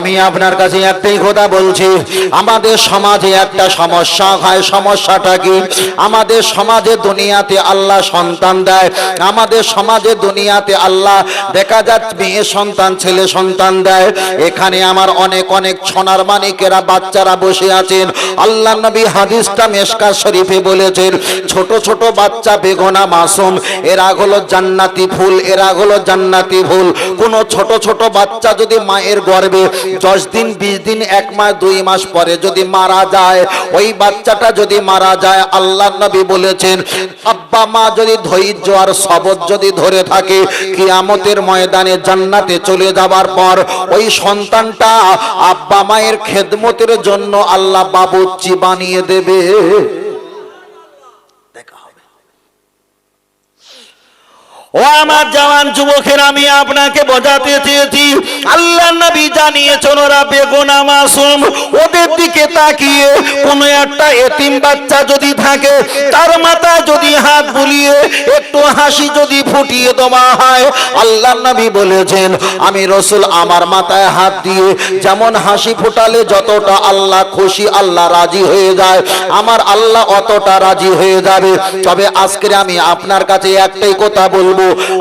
আমি আপনার কাছে একটাই কথা বলছি। আমাদের সমাজে একটা সমস্যা হয়, সমস্যাটা কি? আমাদের সমাজে দুনিয়াতে আল্লাহ সন্তান দেয়, আমাদের সমাজে দুনিয়াতে আল্লাহ দেখা যাচ্ছে মেয়ে সন্তান, ছেলে সন্তান দেয়। এখানে আমার অনেক অনেক ছনার মানিকেরা, বাচ্চারা বসে আছেন। আল্লাহ নবী হাদিসটা মেশকা শরীফে বলেছেন, ছোট ছোট বাচ্চা বেগোনা মাসুম, এরা হলো জান্নাতি ফুল, এরা হলো জান্নাতি ফুল। কোনো ছোট ছোট বাচ্চা যদি মায়ের গর্ভে দশ দিন, বিশ দিন, এক মাস, দুই মাস পরে যদি মারা যায়, ওই বাচ্চাটা যদি মারা যায়, আল্লাহ নবী বলেছেন, আব্বা মা যদি ধৈর্য আর সবর যদি ধরে থাকে, কিয়ামতের ময়দানে জান্নাতে চলে যাবার পর ওই সন্তানটা আব্বা মায়ের খেদমতের জন্য আল্লাহ বাবুচ্চি বানিয়ে দেবে দেখা হবে ও আমার জওয়ান যুবকের, আমি আপনাকে বোঝাতে চেয়েছি। আল্লাহ নবী জানিয়েছেন, ওরা বেগুনা মাসুম, ওদের দিকে তাকিয়ে কোন একটা এতিম বাচ্চা যদি থাকে, তার মাথা যদি হাত বুলিয়ে, একটু হাসি যদি ফুটিয়ে দেওয়া হয়, আল্লাহ নবী বলেছেন, আমি রসুল আমার মাথায় হাত দিয়ে যেমন হাসি ফোটালে যতটা আল্লাহ খুশি, আল্লাহ রাজি হয়ে যায়। আমার আল্লাহ অতটা রাজি হয়ে যাবে। তবে আজকে আমি আপনার কাছে একটাই কথা বলব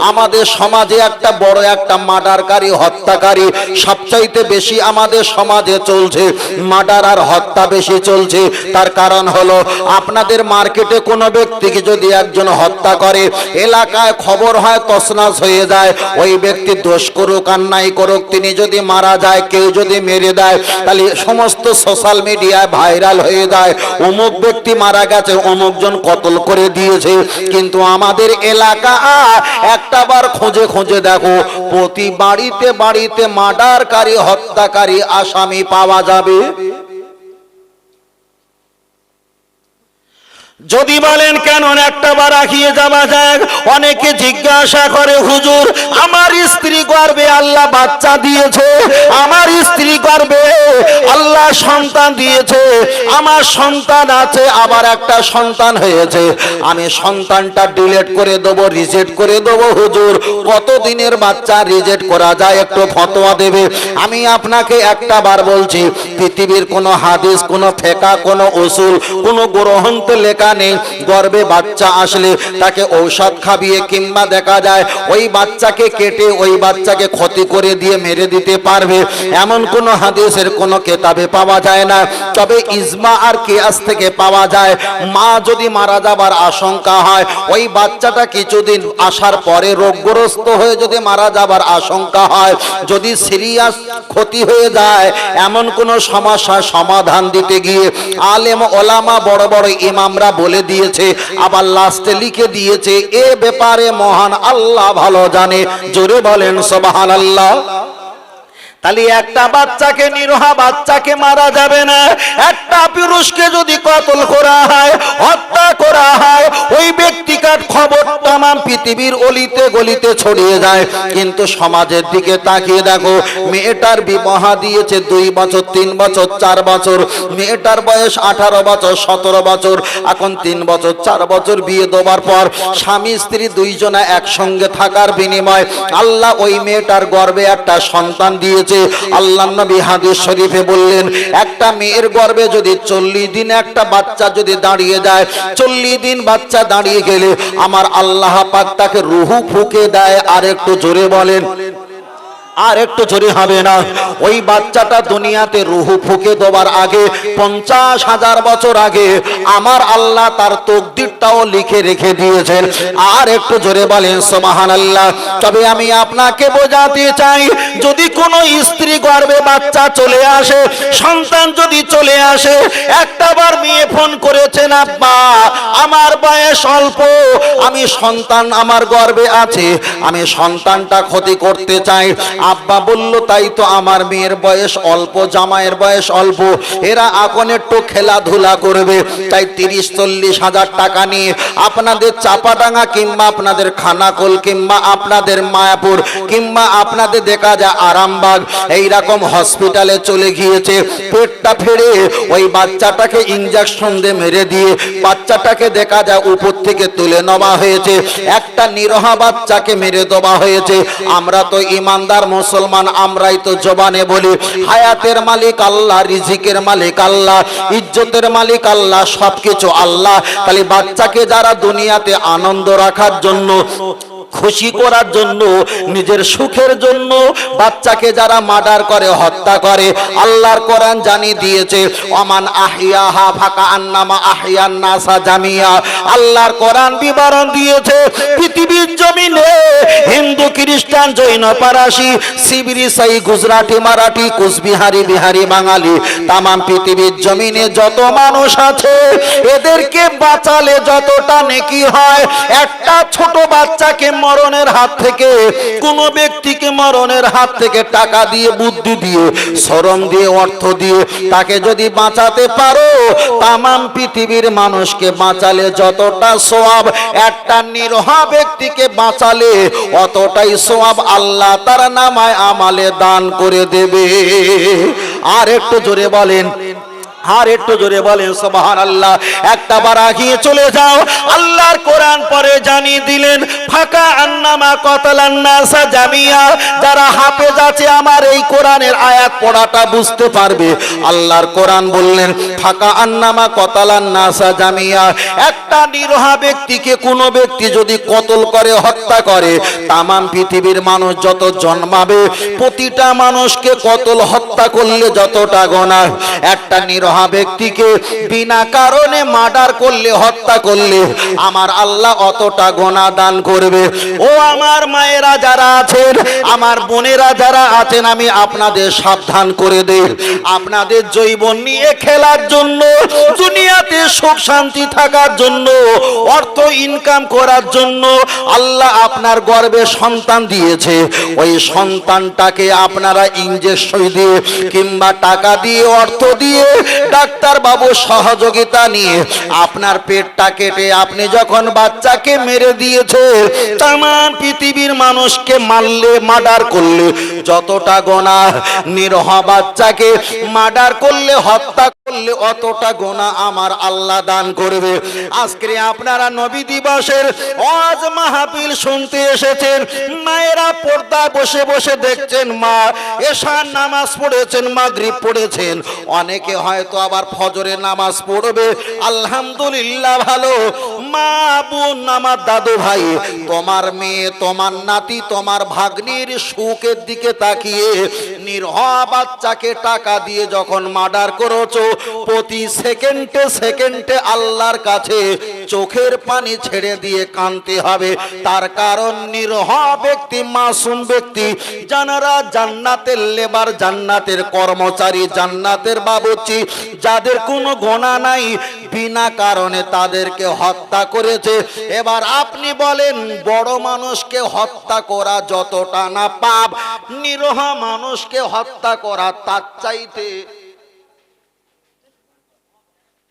আমাদের সমাজে একটা বড় একটা মার্ডারকারী, হত্যাকারী সবচাইতে বেশি আমাদের সমাজে চলছে। মার্ডার আর হত্যা বেশি চলছে। তার কারণ হলো, আপনাদের মার্কেটে কোনো ব্যক্তিকে যদি একজন হত্যা করে, এলাকায় খবর হয় তসনাস হয়ে যায়। ওই ব্যক্তি দোষ করুক আর নাই করুক, তিনি যদি মারা যায়, কেউ যদি মেরে দেয়, তাহলে সমস্ত সোশ্যাল মিডিয়ায় ভাইরাল হয়ে যায়। অমুক ব্যক্তি মারা গেছে, অমুকজন কতল করে দিয়েছে। কিন্তু আমাদের এলাকা একটা বার খোঁজে খোঁজে দেখো প্রতি বাড়িতে বাড়িতে মার্ডারকারী হত্যাকারী আসামি পাওয়া যাবে। যদি বলেন কেন একটা বার রাখিয়ে যাওয়া যাক অনেকে জিজ্ঞাসা করে, হুজুর, আমার স্ত্রী গর্বে আল্লাহ বাচ্চা দিয়েছে, আমার স্ত্রী গর্বে আল্লাহ সন্তান দিয়েছে, আমার সন্তান আছে, আবার একটা সন্তান হয়েছে। আমি সন্তানটা ডিলেট করে দেবো, রিজেক্ট করে দেবো, হুজুর। কত দিনের বাচ্চা রিজেক্ট করা যায়, একটু ফতোয়া দেবে। আমি আপনাকে একটা বার বলছি, পৃথিবীর কোনো হাদিস, কোনো ফেকা, কোনো উসুল, কোনো গ্রহন্ত লেখা নেই গর্বে বাচ্চা আসলে তাকে ঔষধ খাবিয়ে কিংবা দেখা যায় ওই বাচ্চাকে কেটে ওই বাচ্চাকে ক্ষতি করে দিয়ে মেরে দিতে পারবে। এমন কোন হাদিসের কোনো কেতাবে পাওয়া যায় না। তবে ইজমা আর কিয়াস থেকে পাওয়া যায়, মা যদি মারা যাবার আশঙ্কা হয়, ওই বাচ্চাটা কিছুদিন আসার পরে রোগগ্রস্ত হয়ে যদি মারা যাবার আশঙ্কা হয়, যদি সিরিয়াস ক্ষতি হয়ে যায়, এমন কোন সমস্যার সমাধান দিতে গিয়ে আলেম ওলামা বড় বড় ইমামরা বলে দিয়েছে, আবার লাস্টে লিখে দিয়েছে, এ ব্যাপারে মহান আল্লাহ ভালো জানে। জোরে বলেন সোবাহান আল্লাহ তাহলে একটা বাচ্চাকে নিরোহা বাচ্চাকে মারা যাবে না। একটা পুরুষকে যদি কতল করা হয়, হত্যা করা হয়, ওই ব্যক্তিকার খবর তাম পৃথিবীর অলিতে গলিতে ছড়িয়ে যায়। কিন্তু সমাজের দিকে তাকিয়ে দেখো, মেয়েটার বিবাহ দিয়েছে দুই বছর, তিন বছর, চার বছর। মেয়েটার বয়স আঠারো বছর, সতেরো বছর। এখন তিন বছর, চার বছর বিয়ে দেওয়ার পর স্বামী, স্ত্রী দুইজনা একসঙ্গে থাকার বিনিময় আল্লাহ ওই মেয়েটার গর্বে একটা সন্তান দিয়েছে। আল্লাহ নবী হাদিস শরীফে বললেন, একটা মেয়ের গর্বে যদি চল্লিশ দিন একটা বাচ্চা যদি দাঁড়িয়ে যায়, চল্লিশ দিন বাচ্চা দাঁড়িয়ে গেলে আমার আল্লাহ পাক তাকে রুহু ফুকে দেয়। আর একটু জোরে বলেন। আর একটু জোরে হবে না। ওই বাচ্চাটা দুনিয়াতে রুহু ফুকে দেওয়ার আগে, পঞ্চাশ হাজার বছর আগে আমার আল্লাহ তার তকদিরটাও লিখে রেখে দিয়েছেন। আর একটু জোরে বলেন সোমাহান আল্লাহ তবে আমি আপনাকে বোঝাতে চাই, যদি কোনো স্ত্রী গর্বে বাচ্চা চলে আসে, সন্তান যদি চলে আসে, একটা বার মেয়ে ফোন করেছেন, আব্বা, আমার বয়স অল্প, আমি সন্তান আমার গর্বে আছে, আমি সন্তানটা ক্ষতি করতে চাই আব্বা বলল, তাই তো আমার মেয়ের বয়স অল্প, জামাইয়ের বয়স অল্প। এরা এখন একটু খেলাধুলা করবে। তাই তিরিশ, চল্লিশ হাজার টাকা নিয়ে আপনাদের চাপাডাঙ্গা কিংবা আপনাদের খানাকোল কিংবা আপনাদের মায়াপুর কিংবা আপনাদের দেখা যায় আরামবাগ, এইরকম হসপিটালে চলে গিয়েছে। পেটটা ফেড়ে ওই বাচ্চাটাকে ইঞ্জেকশন দিয়ে মেরে দিয়ে বাচ্চাটাকে দেখা যায় উপর থেকে তুলে নেওয়া হয়েছে। একটা নিরহা বাচ্চাকে মেরে দেওয়া হয়েছে। আমরা তো ইমানদার মুসলমান, আমরাই তো জবানে বলি, হায়াতের মালিক আল্লাহ, রিজিকের মালিক আল্লাহ, ইজ্জতের মালিক আল্লাহ, সবকিছু আল্লাহ। তাহলে বাচ্চাকে যারা দুনিয়াতে আনন্দ রাখার জন্য, খুশি করার জন্য, নিজের সুখের জন্য বাচ্চাকে যারা মার্ডার করে, হত্যা করে, আল্লাহর কোরআন জানিয়ে দিয়েছে অমান আহিয়াহা ফাঁকা আন্নামা আহিয়ান নাসা জামিয়া। আল্লাহর কোরআন বিবরণ দিয়েছে, পৃথিবীর হিন্দু খ্রিস্টান, জৈন পারাসি শিবিরি সাই, গুজরাটি, মারাঠি, কুচবিহারি, বিহারি, বাঙালি, তামাম পৃথিবীর জমিনে যত মানুষ আছে, এদেরকে বাঁচালে যতটা নেকি হয়, একটা ছোট বাচ্চাকে মরণের হাত থেকে, কোন ব্যক্তিকে মরণের হাত থেকে টাকা দিয়ে, বুদ্ধি দিয়ে, শ্রম দিয়ে, অর্থ দিয়ে, তাকে যদি বাঁচাতে পারো, তামাম পৃথিবীর মানুষকে বাঁচালে যতটা সোয়াব, একটা নিরহ ব্যক্তিকে বাঁচালে অতটাই সোয়াব আল্লাহ তার নামায় আমালে দান করে দেবে। আর একটু জোরে বলেন আর একটু জোরে বলেন সুবহান আল্লাহ একটা বার আগিয়ে চলে যাও। আল্লাহর কোরআন পরে জানিয়ে দিলেন, ফাঁকা আন্নামা কতলান্নাসা জামিয়া। যারা হাফেজ আছে, আমার এই কোরআনের আয়াত পড়াটা বুঝতে পারবে। আল্লাহর কোরআন বললেন, ফাঁকা আন্নামা কতলান্নাসা জামিয়া। একটা নিরহা ব্যক্তিকে কোনো ব্যক্তি যদি কতল করে, হত্যা করে, তামাম পৃথিবীর মানুষ যত জন্মাবে, প্রতিটা মানুষকে কতল হত্যা করলে যতটা গোনা একটা নিরহা ব্যক্তিকে বিনা কারণে মার্ডার করলে, হত্যা করলে আমার আল্লাহ অতটা গোনা দান করবে। ও আমার মায়েরা যারা আছেন, আমার বোনেরা যারা আছেন, আমি আপনাদের সাবধান করে দেই। আপনাদের জৈবন নিয়ে খেলার জন্য, দুনিয়াতে সুখ শান্তি থাকার জন্য, অর্থ ইনকাম করার জন্য আল্লাহ আপনার গর্বে সন্তান দিয়েছে। ওই সন্তানটাকে আপনারা ইঞ্জেকশন দিয়ে কিংবা টাকা দিয়ে, অর্থ দিয়ে ডাক্তার বাবু, সহযোগিতা নিয়ে আপনার পেটটা কেটে আপনি যখন বাচ্চাকে মেরে দিয়েছে তাম পৃথিবীর মানুষকে মারলে, মার্ডার করলে, যতটা গোনা নিরহ বাচ্চাকে মার্ডার করলে, হত্যা করলে, অতটা গোনা আমার আল্লাহ দান করবে। আজকে আপনারা নবী দিবসের আজ মাহফিল শুনতে এসেছেন, মায়েরা পর্দা বসে বসে দেখছেন মা, এশার নামাজ পড়েছেন, মাগরিব পড়েছেন। অনেকে হয়তো আবার ফজরে নামাজ পড়বে। আলহামদুলিল্লাহ ভালো। মা বোন, আমার দাদু ভাই, তোমার মেয়ে, তোমার নাতি, তোমার ভাগ্নির সুখের দিকে তাকিয়ে নিরহ বাচ্চাকে টাকা দিয়ে যখন মার্ডার করেছ, প্রতি সেকেন্ডে সেকেন্ডে আল্লাহর কাছে চোখের পানি ছেড়ে দিয়ে কানতে হবে। তার কারণ নিরহ ব্যক্তি, মাসুম ব্যক্তি, জানারা জান্নাতের লেবার, জান্নাতের কর্মচারী, জান্নাতের বাবুচি যাদের কোনো গোনা নাই, বিনা কারণে তাদেরকে হত্যা করেছে। এবার আপনি বলেন, বড় মানুষকে হত্যা করা যতটা না পাপ, নিরহ মানুষকে হত্যা করা তার চাইতে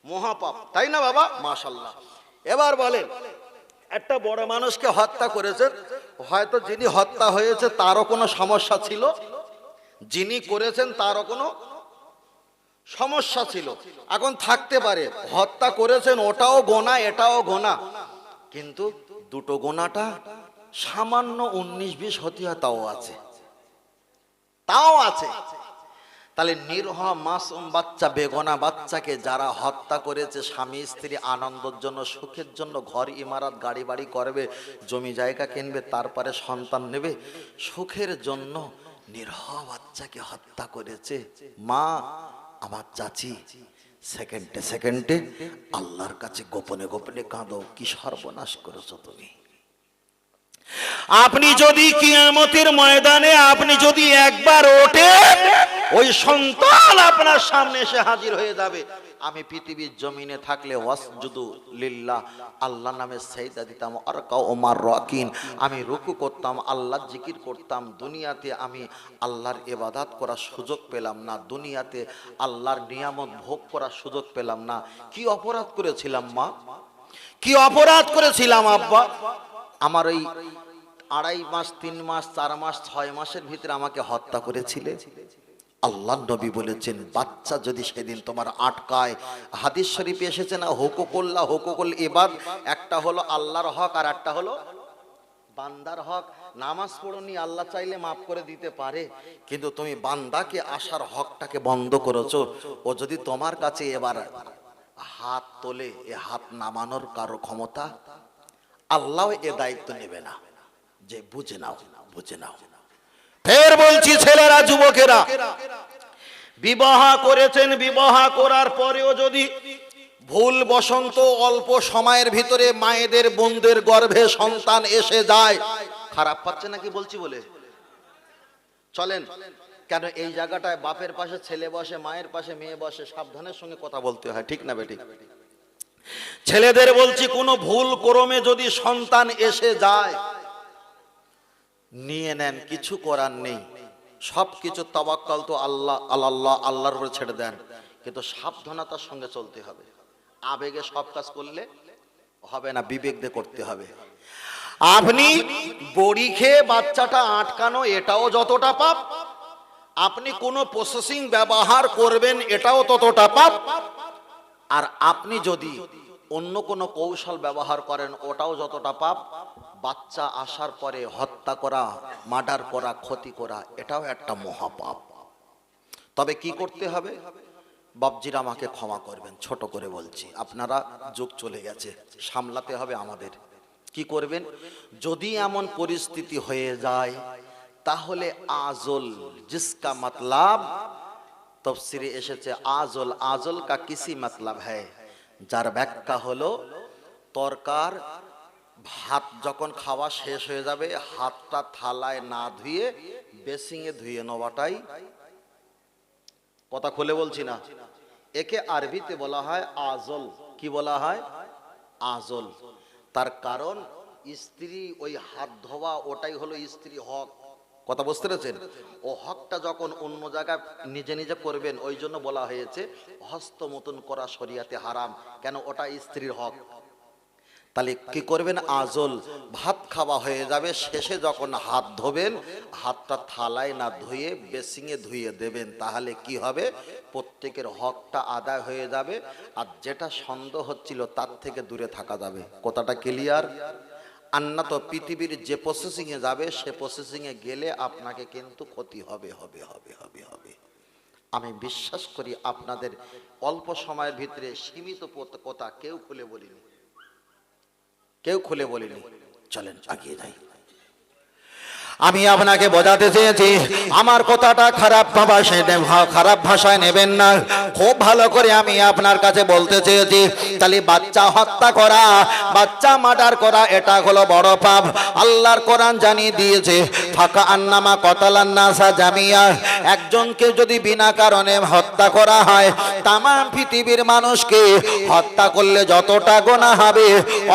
মহাপাপ, তাই না বাবা? মাশাল্লাহ এবার বলেন, একটা বড় মানুষকে হত্যা করেছে, হয়তো যিনি হত্যা হয়েছে, তারও কোনো সমস্যা ছিল? যিনি করেছেন, তারও কোনো সমস্যা ছিল। এখন থাকতে পারে। হত্যা করেছেন, ওটাও গোনা, এটাও গোনা। কিন্তু দুটো গোনাটা সামান্য উনিশ বিশ হতে হয় তাও আছে। তাও আছে। তাহলে নিরহ মাসুম বাচ্চা, বেগনা বাচ্চাকে যারা হত্যা করেছে, স্বামী, স্ত্রী আনন্দের জন্য, সুখের জন্য ঘর, ইমারত গাড়ি বাড়ি করবে, জমি জায়গা কিনবে, তারপরে সন্তান নেবে, সুখের জন্য নিরহ বাচ্চাকে হত্যা করেছে মা আমার চাচি সেকেন্ডে সেকেন্ডে আল্লাহর কাছে গোপনে গোপনে কাঁদো কি সর্বনাশ করেছ তুমি? আপনি যদি কিয়ামতের ময়দানে আপনি যদি একবার ওঠে, ওই সন্তান আপনার সামনে এসে হাজির হয়ে যাবে। আমি পৃথিবীর জমিনে থাকলে ওয়াসজুদু লিল্লাহ আল্লাহ নামে সেইদা দিতাম আর ওমার রকিন। আমি রুকু করতাম আল্লাহ জিকির করতাম। দুনিয়াতে আমি আল্লাহর ইবাদাত করার সুযোগ পেলাম না। দুনিয়াতে আল্লাহর নিয়ামত ভোগ করার সুযোগ পেলাম না। কি অপরাধ করেছিলাম মা? কি অপরাধ করেছিলাম আব্বা? আমার ওই আড়াই মাস, তিন মাস, চার মাস, ছয় মাসের ভিতরে আমাকে হত্যা করেছিলে। আল্লাহ নবী বলেছেন, বাচ্চা যদি সেদিন তোমার আটকায়, হাদিস শরীফে এসেছে না, হুকুকুল্লাহ, হুকুকুল এবার একটা হলো আল্লাহর হক আর একটা হলো বান্দার হক। নামাজ পড়নি, আল্লাহ চাইলে মাফ করে দিতে পারে, কিন্তু তুমি বান্দাকে আসার হকটাকে বন্ধ করেছ। ও যদি তোমার কাছে এবার হাত তোলে, এ হাত নামানোর কারও ক্ষমতা? আল্লাহ এ দায়িত্ব নেবে না। যে বুঝে নাও বুঝে নাও। ফের বলছি ছেলেরা, যুবকেরা, বিবাহ করেছেন, বিবাহ করার পরেও যদি ভুল বসন্ত অল্প সময়ের ভিতরে মায়েদের, বোনদের গর্ভে সন্তান এসে যায়, খারাপ পাচ্ছে নাকি বলছি বলে? চলেন, কেন এই জায়গাটায় বাপের পাশে ছেলে বসে, মায়ের পাশে মেয়ে বসে, সাবধানের সঙ্গে কথা বলতে হয়, ঠিক না বেটি? ছেলেদের বলছি, কোনো ভুল ক্রমে যদি সন্তান এসে যায়, নিয়ে নেন, কিছু করার নেই। সব কিছু তো আল্লাহ আল্লাহ, আল্লাহর উপরে ছেড়ে দেন। কিন্তু সাবধানতার সঙ্গে চলতে হবে। আবেগে সব কাজ করলে হবে না, বিবেক দিয়ে করতে হবে। আপনি বড়ি খেয়ে বাচ্চাটা আটকানো, এটাও যতটা পাপ। আপনি কোনো প্রসেসিং ব্যবহার করবেন, এটাও ততটা পাপ। আর আপনি যদি অন্য কোনো কৌশল ব্যবহার করেন, ওটাও যতটা পাপ, বাচ্চা আসার পরে হত্যা করা, মার্ডার করা, ক্ষতি করা, এটাও একটা মহাপাপ। তবে কি করতে হবে? বাবজিরা আমাকে ক্ষমা করবেন, ছোট করে বলছি। আপনারা যুগ চলে গেছে, সামলাতে হবে আমাদের। কি করবেন? যদি এমন পরিস্থিতি হয়ে যায়, তাহলে আজল, জিসকা মতলাব তফসিরে এসেছে, আজল আজল কা কিসি মতলব হ্যায়? যার ব্যাখ্যা হলো, তরকার ভাত যখন খাওয়া শেষ হয়ে যাবে, হাতটা থালায় না ধুয়ে বেসিংয়ে ধুয়ে নেওয়াটাই। কথা খুলে বলছি না? একে আরবিতে বলা হয় আজল। কি বলা হয়? আজল। তার কারণ, স্ত্রী ওই হাত ধোয়া, ওটাই হলো স্ত্রী হক। কথা বুঝতে পেরেছেন? ও হকটা যখন অন্য জায়গায় নিজে নিজে করবেন, ওই জন্য বলা হয়েছে হস্তমতন করা শরিয়াতে হারাম। কেন? ওটা স্ত্রীর হক। তাহলে কি করবেন? আজল ভাত খাওয়া হয়ে যাবে। শেষে যখন হাত ধোবেন, হাতটা থালায় না ধুয়ে বেসিংয়ে ধুয়ে দেবেন। তাহলে কি হবে? প্রত্যেকের হকটা আদায় হয়ে যাবে। আর যেটা সন্দেহ হচ্ছিল, তার থেকে দূরে থাকা যাবে। কথাটা ক্লিয়ার আন্না তো পৃথিবীর যে প্রসেসিংয়ে যাবে, সে প্রসেসিংয়ে গেলে আপনাকে কিন্তু ক্ষতি হবে হবে হবে হবে হবে। আমি বিশ্বাস করি আপনাদের অল্প সময়ের ভিতরে সীমিত কথা কেউ খুলে বলিনি। কেউ খুলে বলিনি। চলেন আগিয়ে যাই। আমি আপনাকে বোঝাতে চেয়েছি, আমার কথাটা খারাপ ভাষায় নে- খারাপ ভাষায় নেবেন না। খুব ভালো করে আমি আপনার কাছে বলতে চেয়েছি, তাহলে বাচ্চা হত্যা করা, বাচ্চা মার্ডার করা, এটা হলো বড় পাপ। আল্লাহর কোরআন জানিয়ে দিয়েছে ফাঁকা আন্নামা কতালান্নাসা জামিয়া। একজনকে যদি বিনা কারণে হত্যা করা হয় তাম পৃথিবীর মানুষকে হত্যা করলে যতটা গোনা হবে,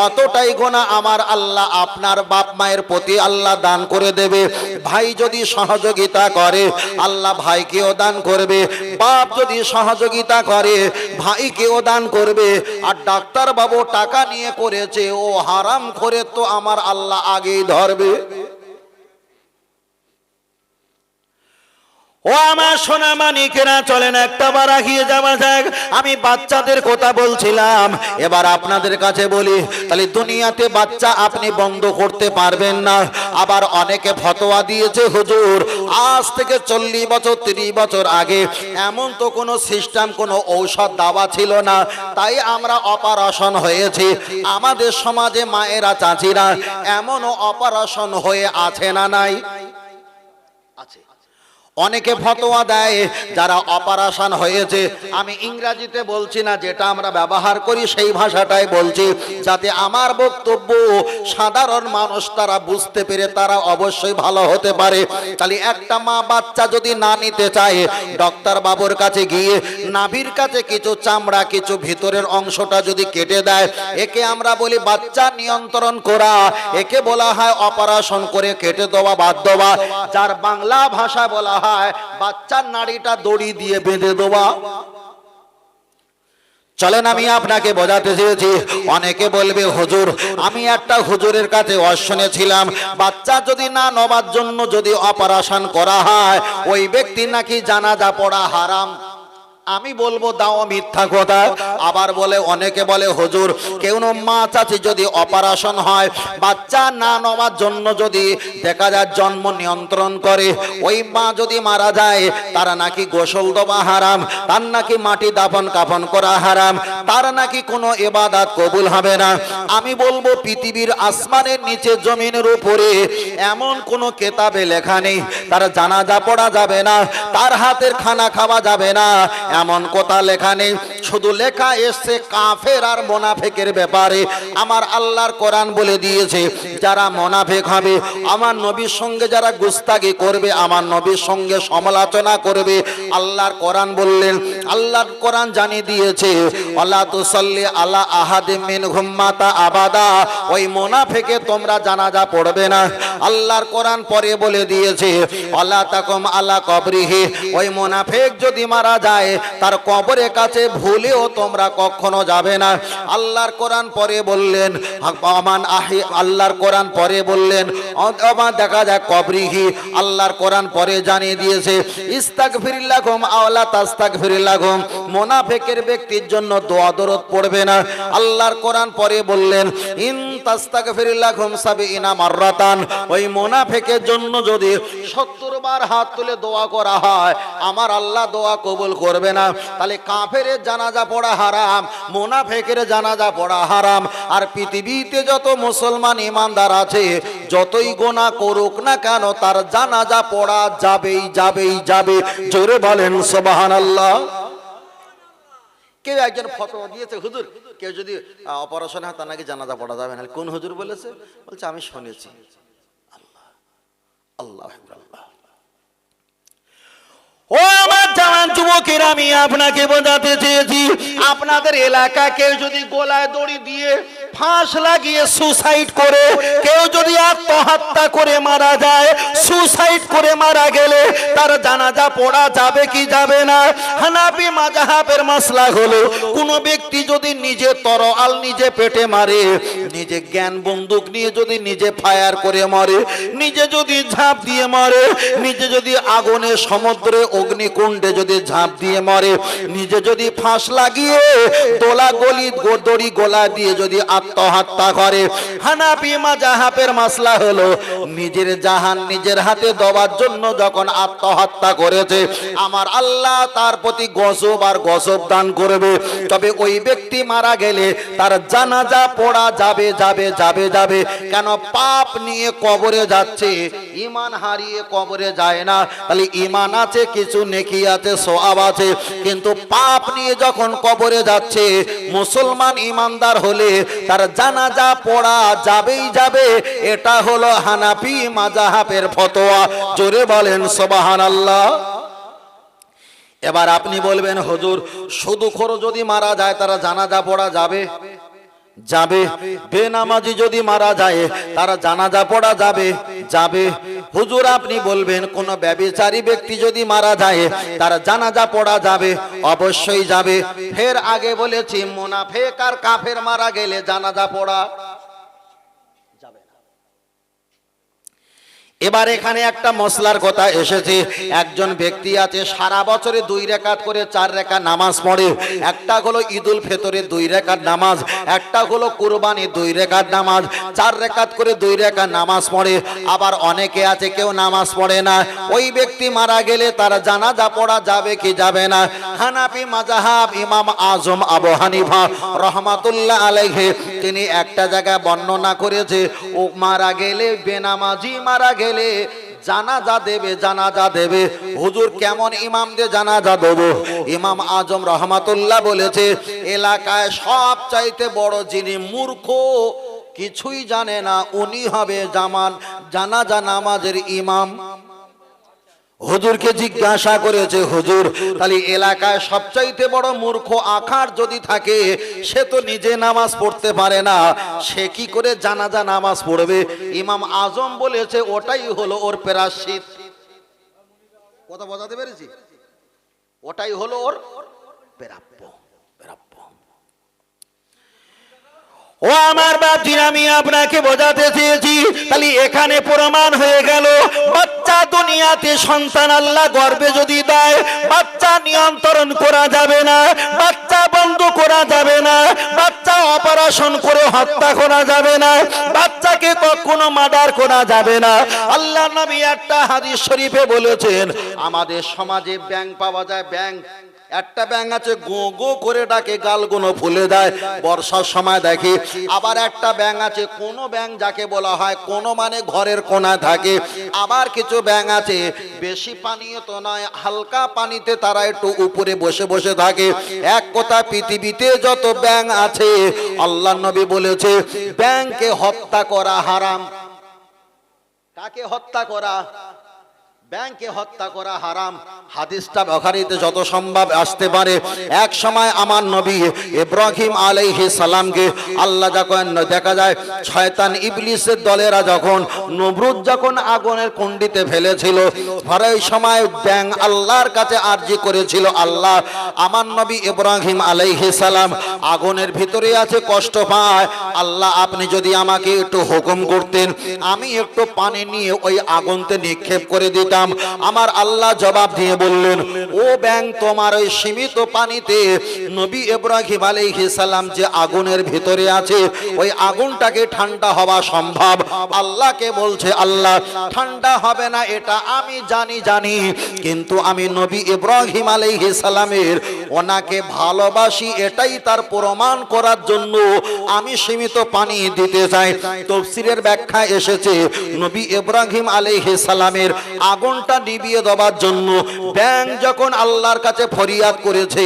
অতটাই গোনা আমার আল্লাহ আপনার বাপ মায়ের প্রতি আল্লাহ দান করে দেবে। ভাই যদি সহযোগিতা করে, আল্লাহ ভাইকেও দান করবে। বাপ যদি সহযোগিতা করে, ভাইকেও দান করবে। আর ডাক্তার বাবু টাকা নিয়ে করেছে, ও হারাম করে তো আমার আল্লাহ আগেই ধরবে। ও আমার সোনা মানিকেরা চলেন একটা বার আগিয়ে যাওয়া যাক। আমি বাচ্চাদের কথা বলছিলাম। এবার আপনাদের কাছে বলি, তাহলে দুনিয়াতে বাচ্চা আপনি বন্ধ করতে পারবেন না। আবার অনেকে ফতোয়া দিয়েছে, হুজুর, আজ থেকে চল্লিশ বছর, তিরিশ বছর আগে এমন তো কোনো সিস্টেম, কোনো ঔষধ দাওয়া ছিল না। তাই আমরা অপারেশন হয়েছি। আমাদের সমাজে মায়েরা, চাচিরা এমনও অপারেশন হয়ে আছে না নাই? আছে। অনেকে ফতোয়া দেয়, যারা অপারেশন হয়েছে। আমি ইংরাজিতে বলছি না, যেটা আমরা ব্যবহার করি সেই ভাষাটাই বলছি। যাতে আমার বক্তব্য সাধারণ মানুষ তারা বুঝতে পেরে, তারা অবশ্যই ভালো হতে পারে। তাহলে একটা মা বাচ্চা যদি না নিতে চায়, ডক্টর বাবুর কাছে গিয়ে নাভির কাছে কিছু চামড়া, কিছু ভিতরের অংশটা যদি কেটে দেয়, একে আমরা বলি বাচ্চা নিয়ন্ত্রণ করা। একে বলা হয় অপারেশন করে কেটে দেওয়া, বাদ দেওয়া। যার বাংলা ভাষা বলা হয় বাচ্চার নাড়িটা দড়ি দিয়ে বেঁধে দেওয়া। চলেন আমি আপনাকে বোঝাতে চেয়েছি। অনেকে বলবে, হুজুর, আমি একটা হুজুরের কাছে শুনেছিলাম। বাচ্চা যদি না নবার জন্য যদি অপারেশন করা হয়, ওই ব্যক্তি নাকি জানাজা পড়া হারাম। আমি বলব, দাও মিথ্যা কথা। আবার বলে, অনেকে বলে, হুজুর, কেউ মা চাচি যদি অপারেশন হয়, বাচ্চা না নেওয়ার জন্য যদি দেখা যায় জন্ম নিয়ন্ত্রণ করে, ওই মা যদি মারা যায়, তারা নাকি গোসল দেওয়া হারাম, তার নাকি মাটি দাফন কাফন করা হারাম, তার নাকি কোনো এবাদাত কবুল হবে না। আমি বলব, পৃথিবীর আসমানের নিচে, জমিনের উপরে এমন কোনো কেতাবে লেখা নেই। তার জানাজা পড়া যাবে না, তার হাতের খানা খাওয়া যাবে না। এমন কথা লেখা নেই। শুধু লেখা এসছে কাফের আর মোনাফেকের ব্যাপারে। আমার আল্লাহর কোরআন বলে দিয়েছে, যারা মোনাফেক হবে, আমার নবীর সঙ্গে যারা গুস্তাগি করবে, আমার নবীর সঙ্গে সমালোচনা করবে। আল্লাহর কোরআন বললেন, আল্লাহর কোরআন জানিয়ে দিয়েছে আল্লাহ তুসাল্লি আলা আহাদে মিন ঘুম্মাতা আবাদা। ওই মোনাফেকে তোমরা জানাজা পড়বে না। আল্লাহর কোরআন পরে বলে দিয়েছে আল্লাহ তাকম আলা কবরিহি। ওই মোনাফেক যদি মারা যায় তার কবরের কাছে ভুলেও তোমরা কখনো যাবে না। আল্লাহর কোরআন পরে বললেন আমান আহি আল্লাহর কোরআন পরে বললেন আমার দেখা যায় কবরিহি। আল্লাহর কোরআন পরে জানিয়ে দিয়েছে ইস্তাক ফিরিল্লাগম আওলা তাস্তাক ফিরিল্লাগম মোনাফেকের ব্যক্তির জন্য দোয়া দরদ পড়বে না। আল্লাহর কোরআন পরে বললেন, ইন তাস্তাক ফিরিল্লাগম সাবি ইনা মাররাতান। ওই মোনাফেকের জন্য যদি সত্তর বার হাত তুলে দোয়া করা হয়, আমার আল্লাহ দোয়া কবুল করবে না। তাহলে কাফের জানাজা পড়া হারাম, মোনাফেকের জানাজা পড়া হারাম। আর পৃথিবীতে যত মুসলমান ইমানদার আছে, যতই গোনা করুক না কেন, তার জানাজা পড়া যাবেই যাবেই, যাবে। জোরে বলেন সোবাহান আল্লাহ কেউ একজন ফটো দিয়েছে, হুজুর, কেউ যদি অপারেশন হয়, তার নাকি জানাজা পড়া যাবে না। কোন হুজুর বলেছে? বলছে, আমি শুনেছি। আল্লাহ আল্লাহ আল্লাহ ও আমার জওয়ান যুবকের, আমি আপনাকে বোঝাতে চেয়েছি। আপনাদের এলাকা কেউ যদি গোলায় দড়ি দিয়ে ফাঁস লাগিয়ে সুসাইড করে, কেউ যদি আত্মহত্যা করে মারা যায় সুসাইড করে মারা গেলে তার জানাজা পড়া যাবে কি যাবে না? হানাপি মাজাহাবের মাসলা হলো, কোনো ব্যক্তি যদি নিজে তরোয়াল নিজে পেটে মারে, নিজে জ্ঞান বন্দুক নিয়ে যদি নিজে ফায়ার করে মরে, নিজে যদি ঝাঁপ দিয়ে মরে, নিজে যদি আগুনে সমুদ্রে অগ্নিকুণ্ডে যদি ঝাঁপ দিয়ে মরে, নিজে যদি ফাঁস লাগিয়ে দোলা গলি, দড়ি গোলা দিয়ে যদি আত্মহত্যা করে। হানাপি মাজাহাবের মাসলা হলো, নিজের জাহান নিজের হাতে দেওয়ার জন্য যখন আত্মহত্যা করেছে, আমার আল্লাহ তার প্রতি গজব আর গজব দান করবে। তবে ওই ব্যক্তি মারা গেলে তার জানাজা পড়া যাবে যাবে যাবে যাবে। কেন পাপ নিয়ে কবরে যাচ্ছে? ইমান হারিয়ে কবরে যায় না। তাহলে ইমান আছে কিছু নেকি আছে, সোয়াব আছে, কিন্তু পাপ নিয়ে যখন কবরে যাচ্ছে, মুসলমান ইমানদার হলে তার জানাজা পড়া যাবেই যাবে, এটা হলো হানাফি মাজাহাবের ফতোয়া। জোরে বলেন সোবাহান আল্লাহ এবার আপনি বলবেন, হুজুর শুধু খোর যদি মারা যায়, তারা জানাজা পড়া যাবে? যাবে। বেনামাজি যদি মারা যায় তারা জানাজা পড়া যাবে। যাবে। হুজুর আপনি বলবেন কোন ব্যবিচারী ব্যক্তি যদি মারা যায় তারা জানাজা পড়া যাবে অবশ্যই যাবে। ফের আগে বলেছি মোনাফেক আর কাফের মারা গেলে জানাজা পড়া। এবার এখানে একটা মশলার কথা এসেছে। একজন ব্যক্তি আছে, সারা বছরে দুই রেখাত করে চার রেখা নামাজ পড়ে। একটা হলো ঈদুল ফেতরে দুই রেখার নামাজ, একটা হলো কুরবানি দুই রেখার নামাজ, চার রেখাত করে দুই রেখা নামাজ পড়ে। আবার অনেকে আছে, কেউ নামাজ পড়ে না। ওই ব্যক্তি মারা গেলে তার জানাজা পড়া যাবে কি যাবে না। হানাফি মাজাহাব ইমাম আজম আবু হানিফা রহমাতুল্লাহ আলাইহে, তিনি একটা জায়গায় বর্ণনা করেছে, ও মারা গেলে বেনামাজি মারা গেলে জানাজা দেবে জানাজা দেবে। হুজুর কেমন ইমামদের জানাজা দেবো? ইমাম আজম রহমাতুল্লাহ বলেছে, এলাকায় সব চাইতে বড় যিনি মূর্খ, কিছুই জানে না, উনি হবে জামান জানা যা নামাজের ইমাম। হুজুরকে জিজ্ঞাসা করেছে, হুজুর, তাহলে এলাকায় সবচাইতে বড় মূর্খ আখার যদি থাকে, সে তো নিজে নামাজ পড়তে পারে না। সে কি করে জানাজা নামাজ পড়বে? ইমাম আজম বলেছে, ওটাই হলো ওর প্রাশ্চিত কথা বোঝাতে পেরেছি? ওটাই হলো ওর প্রাপ্য। ও আমার বাপজির আমি আপনাকে বোঝাতে চেয়েছি। তাহলে এখানে প্রমাণ হয়ে গেল, বাচ্চা দুনিয়াতে সন্তান আল্লাহ গর্বে যদি দেয়, বাচ্চা নিয়ন্ত্রণ করা যাবে না, বাচ্চা বন্ধ করা যাবে না, বাচ্চা অপারেশন করে হত্যা করা যাবে না, বাচ্চাকে কখনো মার্ডার করা যাবে না। আল্লাহ নবী একটা হাদিস শরীফে বলেছেন, আমাদের সমাজে ব্যাংক পাওয়া যায়, ব্যাংক একটা ব্যাঙ আছে, গো গো করে ডাকে, গালগুলো ফুলে দেয়। বর্ষার সময় দেখি, আবার একটা ব্যাংক আছে, কোনো ব্যাংক যাকে বলা হয়, কোনো মানে ঘরের কোনায় থাকে। আবার কিছু ব্যাংক আছে, বেশি পানীয় তো নয়, হালকা পানিতে তারা একটু উপরে বসে বসে থাকে। এক কথা, পৃথিবীতে যত ব্যাংক আছে, আল্লাহ নবী বলেছে ব্যাংকে হত্যা করা হারাম। কাকে হত্যা করা? ব্যাংকে হত্যা করা হারাম। হাদিসটা বখারিতে যত সম্ভব আসতে পারে। এক সময় আমার নবী ইব্রাহিম আলাইহি সালামকে আল্লাহ যখন দেখা যায়, শয়তান ইবলিসের দলেরা যখন নবরুদ যখন আগুনের কুণ্ডিতে ফেলেছিল ওই সময় ব্যাং আল্লাহর কাছে আরজি করেছিল, আল্লাহ আমার নবী ইব্রাহিম আলাইহি সালাম আগুনের ভিতরে আছে, কষ্ট পায়। আল্লাহ, আপনি যদি আমাকে একটু হুকুম করতেন, আমি একটু পানি নিয়ে ওই আগুনতে নিক্ষেপ করে দিতাম। আমার আল্লাহ জবাব দিয়ে বললেন, ও ব্যাং, তোমার ওই সীমিত পানিতে নবী ইব্রাহিম আলাইহিস সালাম যে আগুনের ভিতরে আছে, ওই আগুনটাকে ঠান্ডা হওয়া সম্ভব। আল্লাহকে বলছে, আল্লাহ, ঠান্ডা হবে না, এটা আমি জানি জানি। কিন্তু আমি নবী ইব্রাহিম আলাইহিস সালামের ওনাকে ভালোবাসি, এটাই তার প্রমাণ করার জন্য আমি সীমিত পানি দিতে চাই। তফসিরের ব্যাখ্যা এসেছে, নবী ইব্রাহিম আলাইহিস সালামের আগুনটা নিভিয়ে দেওয়ার জন্য ব্যাং যখন আল্লাহর কাছে ফরিয়াদ করেছে,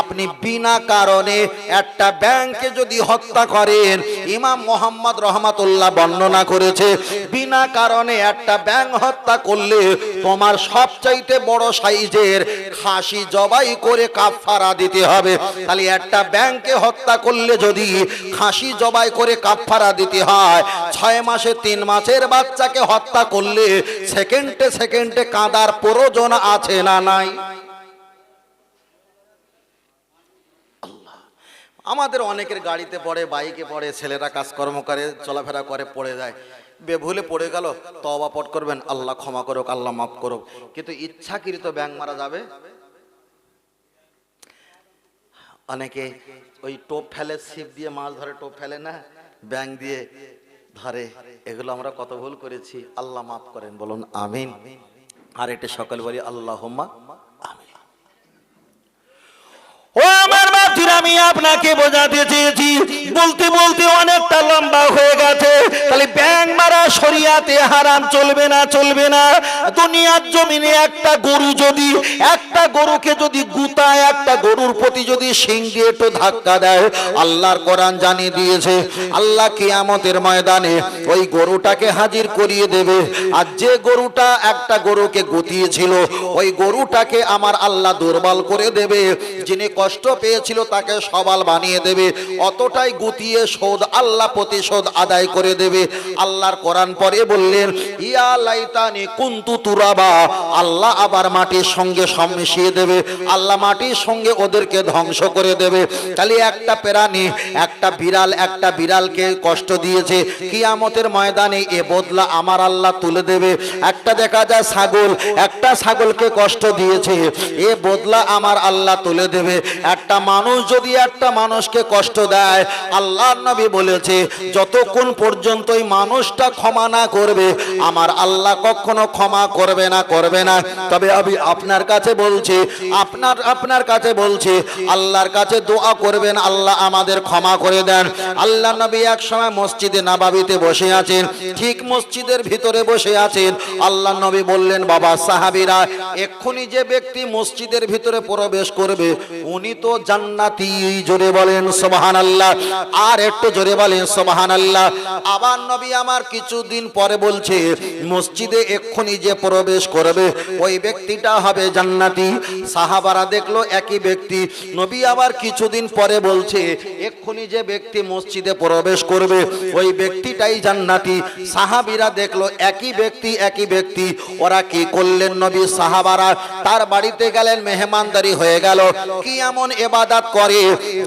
আপনি বিনা কারণে একটা ব্যাংকে যদি হত্যা করেন, ইমাম মোহাম্মদ রহমাতুল্লাহ বর্ণনা করেছে, বিনা কারণে একটা ব্যাং হত্যা করলে তোমার সবচাইতে বড় সাইজের খাসি জবাই করে কাফারা দিতে হবে। তাহলে একটা ব্যাংকে হত্যা করলে যদি খাসি জবাই করে কাফারা দিতে হয়, ছয় মাসে তিন মাসের বাচ্চাকে হত্যা করলে সেকেন্ডে সেকেন্ডে কাঁদার প্রয়োজন আছে না নাই? আমাদের অনেকের গাড়িতে পড়ে, বাইকে পড়ে, ছেলেরা কাজকর্ম করে, চলাফেরা করে, পড়ে যায়। বেভুলে পড়ে গেল তবা পট করবেন, আল্লাহ ক্ষমা করুক, আল্লাহ মাফ করুক। কিন্তু ইচ্ছাকৃত ব্যাং মারা যাবে? অনেকে ওই টোপ ফেলে, ছিপ দিয়ে মাছ ধরে, টোপ ফেলে না ব্যাং দিয়ে ধরে। এগুলো আমরা কত ভুল করেছি, আল্লাহ মাফ করেন, বলুন, আমিন। আর এটা সকাল বলি আল্লাহ আমিন ও আমার বাপজির আমি আপনাকে বোঝাতে চেয়েছি। বলতে বলতে অনেকটা লম্বা হয়ে গেছে। তাহলে ব্যাং মারা শরিয়াতে হারাম চলবে না চলবে না। দুনিয়ার জমিনে একটা গরু যদি, একটা গরুকে যদি গুতায়, একটা গরুর প্রতি যদি শিং দিয়ে একটু ধাক্কা দেয়, আল্লাহর কোরআন জানিয়ে দিয়েছে, আল্লাহ কিয়ামতের ময়দানে ওই গরুটাকে হাজির করিয়ে দেবে। আর যে গরুটা একটা গরুকে গুতিয়েছিল, ওই গরুটাকে আমার আল্লাহ দুর্বল করে দেবে। যিনি কষ্ট পেয়েছিল তাকে সবাল বানিয়ে দেবে। অতটাই গুতিয়ে শোধ, আল্লাহ প্রতিশোধ আদায় করে দেবে। আল্লাহর কোরআন পরে বললেন, ইয়া লাইতানি কুন্তু তুরাবা। আল্লাহ আবার মাটির সঙ্গে মিশিয়ে দেবে। আল্লাহ মাটির সঙ্গে ওদেরকে ধ্বংস করে দেবে। তাহলে একটা প্রাণী, একটা বিড়াল, একটা বিড়ালকে কষ্ট দিয়েছে। কিয়ামতের ময়দানে এ বদলা আমার আল্লাহ তুলে দেবে। একটা দেখা যায় ছাগল, একটা ছাগলকে কষ্ট দিয়েছে। এ বদলা আমার আল্লাহ তুলে দেবে। একটা মানুষ যদি একটা মানুষকে কষ্ট দেয় আল্লাহ নবী বলেছে, যতক্ষণ পর্যন্ত ওই মানুষটা ক্ষমা না করবে, আমার আল্লাহ কখনো ক্ষমা করবে না করবে না। তবে আমি আপনার কাছে বলছি, আপনার আপনার কাছে বলছি, আল্লাহর কাছে দোয়া করবেন, আল্লাহ আমাদের ক্ষমা করে দেন। আল্লাহ নবী এক সময় মসজিদে নাবাবিতে বসে আছেন, ঠিক মসজিদের ভিতরে বসে আছেন। আল্লাহ নবী বললেন, বাবা সাহাবিরা, এক্ষুনি যে ব্যক্তি মসজিদের ভিতরে প্রবেশ করবে, উনি তো জান্নাতি জোরে বলেন সোবাহান আল্লাহ আর একটু জোরে বলেন সোবাহান আল্লাহ আবার নবী আমার কিছুদিন পরে বলছে, মসজিদে এক্ষুনি যে প্রবেশ করবে, ওই ব্যক্তিটা হবে জান্নাতি। সাহাবারা দেখল একই ব্যক্তি। নবী আবার কিছুদিন পরে বলছে, এক্ষুনি যে ব্যক্তি মসজিদে প্রবেশ করবে, ওই ব্যক্তিটাই জান্নাতি। সাহাবিরা দেখল একই ব্যক্তি একই ব্যক্তি। ওরা কি করলেন নবী সাহাবারা? তার বাড়িতে গেলেন, মেহমানদারি হয়ে গেল। কি এমন এবাদাত করে?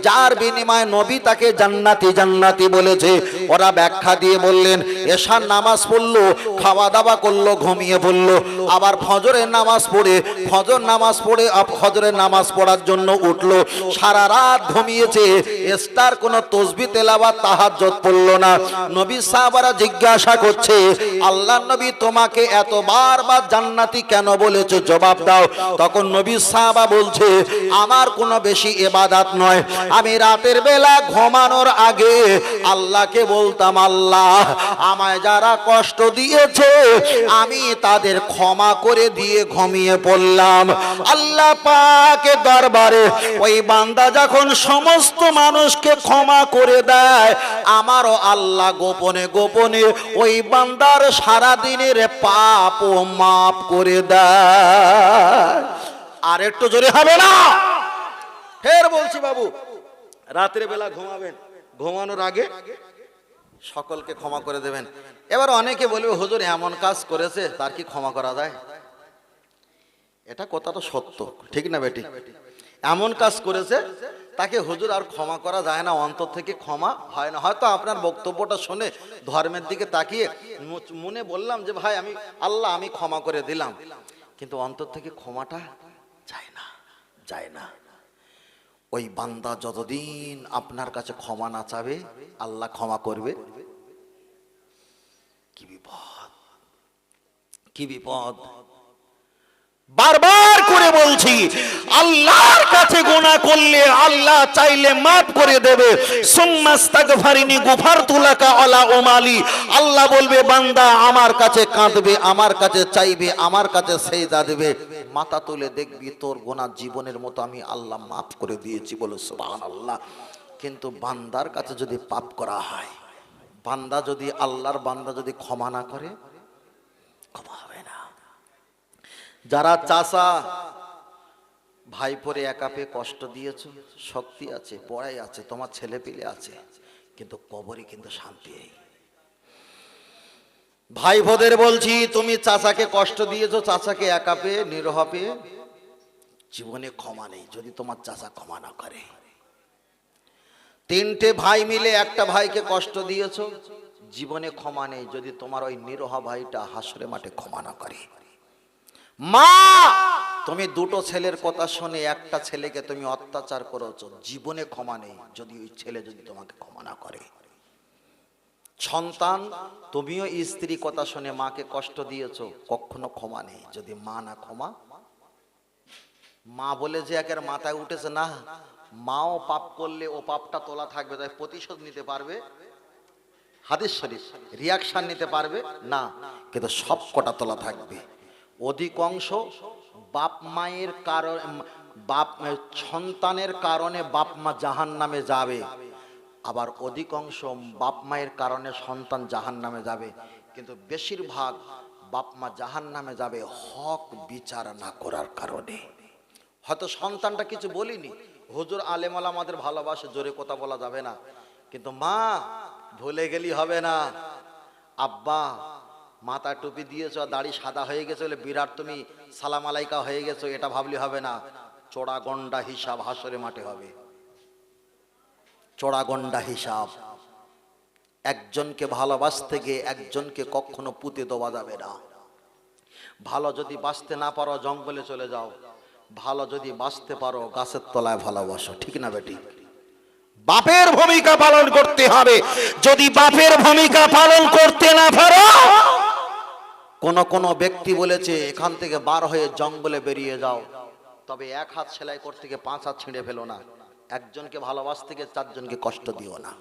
যার বিনিময়ে নবী তাকে জান্নাতি জান্নাতি বলেছে। ওরা ব্যাখ্যা দিয়ে বললেন, এশার নামাজ পড়ল খাওয়া দাওয়া করল, ঘুমিয়ে পড়ল। আবার ফজরের নামাজ পড়ে, ফজর নামাজ পড়ে ফজরের নামাজ পড়ার জন্য উঠল। সারা রাত ঘুমিয়েছে এস্তার কোনো তসবি, তেলাওয়াত, তাহাজ্জুদ পড়ল না। নবী সাহাবারা জিজ্ঞাসা করছে, আল্লাহ নবী তোমাকে এত বারবার জান্নাতি কেন বলেছে? জবাব দাও। তখন নবী সাহাবা বলছে, আমার কোনো বেশি এবাদাত নয়। আমি রাতের বেলা ঘুমানোর আগে আল্লাহকে বলতাম, আল্লাহ, আমায় যারা কষ্ট দিয়েছে, আমি তাদের ক্ষমা করে দিয়ে ঘুমিয়ে পড়লাম। আল্লাহ পাকে দরবারে ওই বান্দা যখন সমস্ত মানুষকে ক্ষমা করে দেয়, আমারও আল্লাহ গোপনে গোপনে ওই বান্দার সারা দিনের পাপ ও মাপ করে দেয়। আর একটু জোরে হবে না? ফের বলছি বাবু, রাতের বেলা ঘুমাবেন। ঘুমানোর আগে সকলকে ক্ষমা করে দেবেন। এবার অনেকে বলবে, হুজুর, এমন কাজ করেছে, তার কি ক্ষমা করা যায়? এটা কথাটা সত্য, ঠিক না বেটি? এমন কাজ করেছে, তাকে হুজুর আর ক্ষমা করা যায় না, অন্তর থেকে ক্ষমা হয় না। হয়তো আপনার বক্তব্যটা শুনে ধর্মের দিকে তাকিয়ে মনে বললাম যে, ভাই, আমি, আল্লাহ, আমি ক্ষমা করে দিলাম। কিন্তু অন্তর থেকে ক্ষমাটা যায় না যায় না। ওই বান্দা যতদিন আপনার কাছে ক্ষমা না চাবে, আল্লাহ ক্ষমা করবে। কি বিপদ কি বিপদ। বারবার করে বলছি, আল্লাহর কাছে গোনা করলে আল্লাহ চাইলে মাফ করে দেবে। সুম্মাস্তাগফারিনি গুফারতুলাকা আলা ওমালি আল্লাহ বলবে, বান্দা আমার কাছে কাঁদবে, আমার কাছে চাইবে, আমার কাছে সেজদা দেবে। মাথা তুলে দেখবি তোর গোনা জীবনের মতো আমি আল্লাহ মাফ করে দিয়েছি বলে সুবহানাল্লাহ। কিন্তু বান্দার কাছে যদি পাপ করা হয়, বান্দা যদি আল্লাহর বান্দা যদি ক্ষমা না করে, ক্ষমা হবে না। যারা চাষা ভাই পরে একা পেয়ে কষ্ট দিয়েছ, শক্তি আছে, পড়াই আছে, তোমার ছেলে পেলে আছে, কিন্তু কবরে কিন্তু শান্তি নেই। ভাই ভোদের বলছি, তুমি চাচাকে কষ্ট দিয়েছ, চাচাকে একা পেয়ে, নিরহ পেয়ে? জীবনে ক্ষমা নেই, যদি তোমার চাচা ক্ষমা না করে। তিনটে ভাই মিলে একটা ভাইকে কষ্ট দিয়েছ? জীবনে ক্ষমা নেই, যদি তোমার ওই নিরহ ভাইটা হাসরে মাঠে ক্ষমা না করে। মা, তুমি দুটো ছেলের কথা শুনে একটা ছেলেকে তুমি অত্যাচার করেছ, জীবনে ক্ষমা নেই, যদি ওই ছেলে যদি তোমাকে ক্ষমা না করে। সন্তান, তুমিও স্ত্রী কথা শুনে মাকে কষ্ট দিয়েছ, কখনো ক্ষমা নেই। যদি মা না ক্ষমা, মা বলে যে একের মাথায় উঠেছে না, মাও পাপ করলে ও পাপটা তোলা থাকবে, তাই প্রতিশোধ নিতে পারবে? হাদিস শরীফ রিয়াকশন নিতে পারবে? না, কিন্তু সব কটা তোলা থাকবে। অধিকাংশ বাপ মায়ের কারণ, বাপ, সন্তানের কারণে বাপ মা জাহান নামে যাবে। আবার অধিকাংশ বাপ মায়ের কারণে সন্তান জাহান নামে যাবে। কিন্তু বেশিরভাগ বাপ মা জাহান নামে যাবে হক বিচার না করার কারণে। হয়তো সন্তানটা কিছু বলিনি। হুজুর আলেমাল আমাদের ভালোবাসে, জোরে কথা বলা যাবে না। কিন্তু মা, ভুলে গেলি হবে না। আব্বা, মাথা টুপি দিয়েছ, দাড়ি সাদা হয়ে গেছে বলে বিরাট তুমি সালাম আলাইকা হয়ে গেছো, এটা ভাবলি হবে না। চোড়া গন্ডা হিসাব হাসরে মাঠে হবে। চোড়া গন্ডা হিসাব। একজনকে ভালোবাসতে গিয়ে একজনকে কখনো পুঁতে দেওয়া যাবে না। ভালো যদি বাঁচতে না পারো, জঙ্গলে চলে যাও। ভালো যদি বাঁচতে পারো, গাছের তলায় ভালোবাসো। ঠিক না বেটি? বাপের ভূমিকা পালন করতে হবে। যদি বাপের ভূমিকা পালন করতে না পারো, কোন কোন ব্যক্তি বলেছে, এখান থেকে বার হয়ে জঙ্গলে বেরিয়ে যাও। তবে এক হাত সেলাই করতে গিয়ে পাঁচ হাত ছিঁড়ে ফেলো না। একজনকে ভালোবাসতে গিয়ে চারজনকে কষ্ট দিও না।